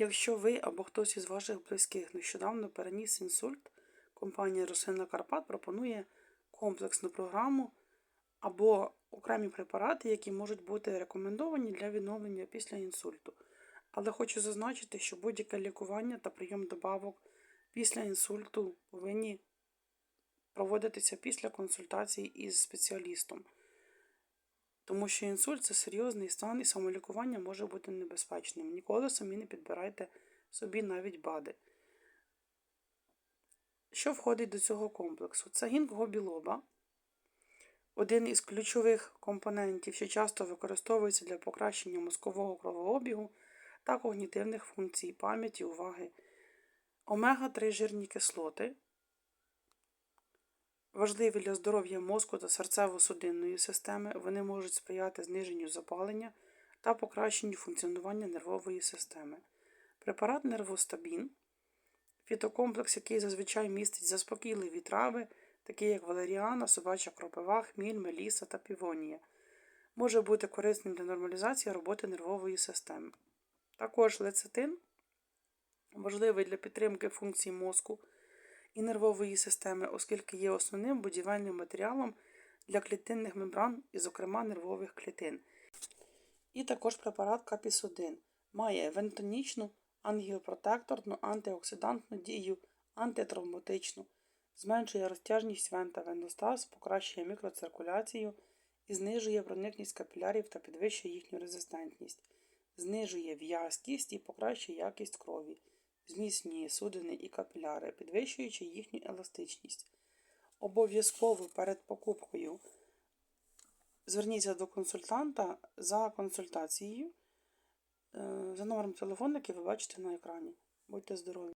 Якщо ви або хтось із ваших близьких нещодавно переніс інсульт, компанія Рослина Карпат пропонує комплексну програму або окремі препарати, які можуть бути рекомендовані для відновлення після інсульту. Але хочу зазначити, що будь-яке лікування та прийом добавок після інсульту повинні проводитися після консультації із спеціалістом. Тому що інсульт це серйозний стан і самолікування може бути небезпечним. Ніколи самі не підбирайте собі навіть БАДи. Що входить до цього комплексу? Це гінго один із ключових компонентів, що часто використовується для покращення мозкового кровообігу та когнітивних функцій пам'яті, уваги. Омега-3 жирні кислоти. Важливі для здоров'я мозку та серцево-судинної системи, вони можуть сприяти зниженню запалення та покращенню функціонування нервової системи. Препарат нервостабін фітокомплекс, який зазвичай містить заспокійливі трави, такі як валеріана, собача кропива, хміль, меліса та півонія, може бути корисним для нормалізації роботи нервової системи. Також лецитин важливий для підтримки функцій мозку і нервової системи, оскільки є основним будівельним матеріалом для клітинних мембран і, зокрема, нервових клітин. І також препарат капісодин має вентонічну, ангіопротекторну, антиоксидантну дію, антитравматичну, зменшує розтяжність вента веностаз, покращує мікроциркуляцію і знижує проникність капілярів та підвищує їхню резистентність, знижує в'язкість і покращує якість крові зміцнює судини і капіляри, підвищуючи їхню еластичність. Обов'язково перед покупкою зверніться до консультанта за консультацією е, за номером телефону, який ви бачите на екрані. Будьте здорові!